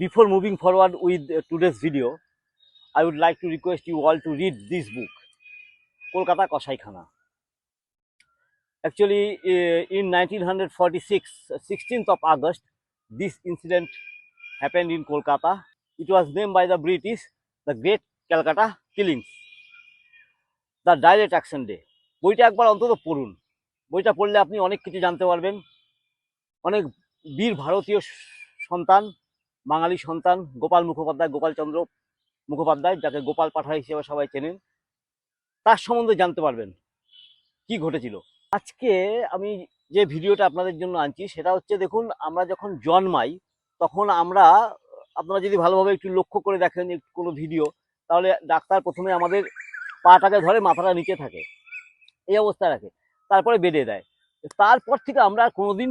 Before moving forward with today's video I would like to request you all to read this book Kolkata কসাইখানা actually in nineteen hundred forty six sixteenth of August this incident happen in Kolkata it was name by the British the great Calcutta killings the direct action day বইটা একবার অন্তত পড়ুন। বইটা পড়লে আপনি অনেক কিছু জানতে পারবেন। অনেক বীর ভারতীয় সন্তান বাঙালি সন্তান গোপাল মুখোপাধ্যায় গোপালচন্দ্র মুখোপাধ্যায়, যাকে গোপাল পাঠা হিসেবে সবাই চেনেন, তার সম্বন্ধে জানতে পারবেন কি ঘটেছিল। আজকে আমি যে ভিডিওটা আপনাদের জন্য আনছি, সেটা হচ্ছে দেখুন, আমরা যখন জন্মাই, তখন আমরা, আপনারা যদি ভালোভাবে একটু লক্ষ্য করে দেখেন কোনো ভিডিও, তাহলে ডাক্তার প্রথমে আমাদের পাটাকে ধরে, মাথাটা নিচে থাকে। এই অবস্থায় রাখে, তারপরে বেঁধে দেয়। তারপর থেকে আমরা কোনোদিন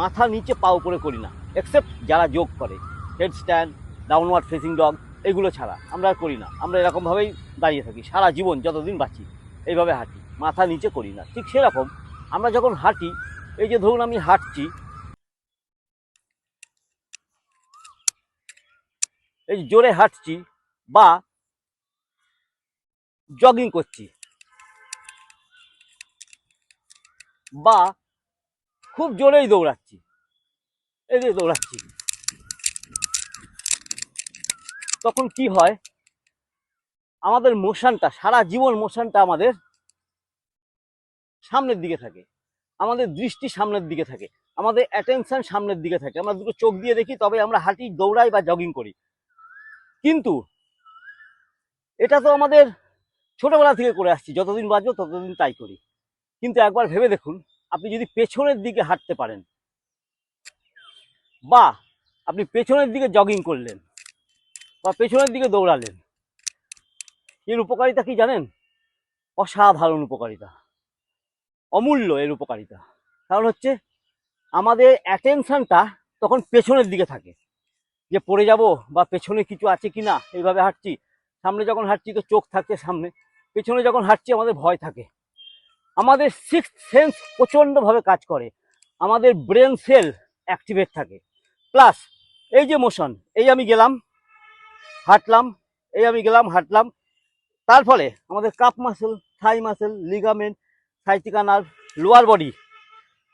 মাথা নিচে পা উপরে করি না। এক্সেপ্ট যারা যোগ করে head stand downward facing dog এগুলো ছাড়া আমরা আর করি না। আমরা এরকমভাবেই দাঁড়িয়ে থাকি, সারা জীবন যতদিন বাঁচি, এইভাবে হাঁটি। মাথা নিচে করি না। ঠিক সেরকম আমরা যখন হাঁটি, এই যে ধরুন আমি হাঁটছি, এই জোরে হাঁটছি বা জগিং করছি বা খুব জোরেই দৌড়াচ্ছি যে দৌড়াচ্ছি। তখন কি হয়? আমাদের মোশনটা, সারা জীবন মোশনটা আমাদের সামনের দিকে থাকে। আমাদের দৃষ্টি সামনের দিকে থাকে। আমাদের অ্যাটেনশন সামনের দিকে থাকে। আমরা দুটো চোখ দিয়ে দেখি, তবে আমরা হাঁটি, দৌড়াই বা জগিং করি। কিন্তু এটা তো আমাদের ছোটবেলা থেকে করে আসছি। যতদিন বাঁচবো ততদিন তাই করি। কিন্তু একবার ভেবে দেখুন, আপনি যদি পেছনের দিকে হাঁটতে পারেন বা, আপনি পেছনের দিকে জগিং করলেন বা পেছনের দিকে দৌড়ালেন। এর উপকারিতা কি জানেন? অসাধারণ উপকারিতা। অমূল্য এর উপকারিতা। কারণ হচ্ছে, আমাদের অ্যাটেনশানটা তখন পেছনের দিকে থাকে। যে পড়ে যাব বা পেছনে কিছু আছে কি না এইভাবে হাঁটছি। সামনে যখন হাঁটছি তো চোখ থাকছে সামনে। পেছনে যখন হাঁটছি আমাদের ভয় থাকে। আমাদের সিক্স সেন্স প্রচণ্ডভাবে কাজ করে। আমাদের ব্রেন সেল অ্যাক্টিভেট থাকে। প্লাস এই যে মোশন এই আমি গেলাম, হাঁটলাম, এই আমি গেলাম, হাঁটলাম। তার ফলে আমাদের calf muscle thigh muscle ligament sciatica nerve lower body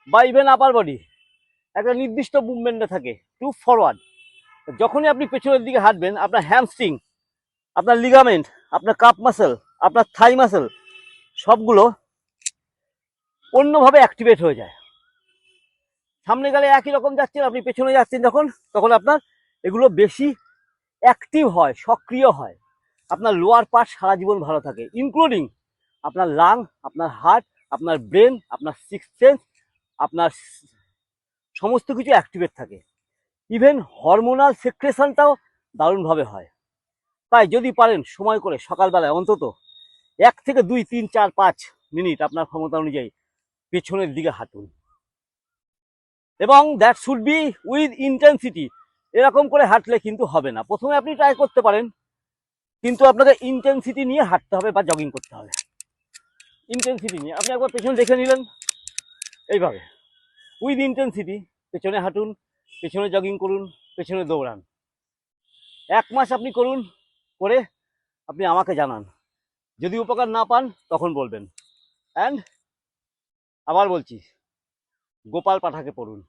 বা ইভেন আপার বডি একটা নির্দিষ্ট মুভমেন্টে থাকে টু ফরওয়ার্ড যখনই আপনি পেছনের দিকে হাঁটবেন, আপনার হ্যামস্ট্রিং আপনার লিগামেন্ট আপনার কাপ মাসেল আপনার থাই মাসেল সবগুলো অন্যভাবে অ্যাক্টিভেট হয়ে যায়। সামনে গেলে একই রকম যাচ্ছেন, আপনি পেছনে যাচ্ছেন যখন, তখন আপনার এগুলো বেশি অ্যাক্টিভ হয়, সক্রিয় হয়। আপনার লোয়ার পার্ট সারা জীবন ভালো থাকে ইনক্লুডিং আপনার লাং আপনার হার্ট আপনার ব্রেন আপনার সিক্স সেন্স আপনার সমস্ত কিছু অ্যাক্টিভেট থাকে। ইভেন হরমোনাল সেক্রেশনটাও দারুণভাবে হয়। তাই যদি পারেন সময় করে সকালবেলায় অন্তত এক থেকে দুই, তিন, চার, পাঁচ মিনিট আপনার ক্ষমতা অনুযায়ী পেছনের দিকে হাঁটুন। এবং that should be with intensity এরকম করে হাঁটলে কিন্তু হবে না। প্রথমে আপনি ট্রাই করতে পারেন, কিন্তু আপনাকে ইন্টেন্সিটি নিয়ে হাঁটতে হবে বা জগিং করতে হবে। ইন্টেন্সিটি নিয়ে। আপনি একবার পেছনে দেখে নিলেন, এইভাবে। উইথ ইন্টেন্সিটি পেছনে হাঁটুন, পেছনে জগিং করুন, পেছনে দৌড়ান। এক মাস আপনি করুন, করে আপনি আমাকে জানান। যদি উপকার না পান, তখন বলবেন। অ্যান্ড আবার বলছি। গোপাল পাঠাকে পড়ুন।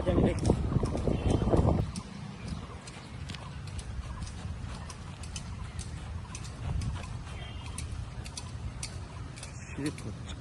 আছে আমি দেখছি স্লিপ হচ্ছে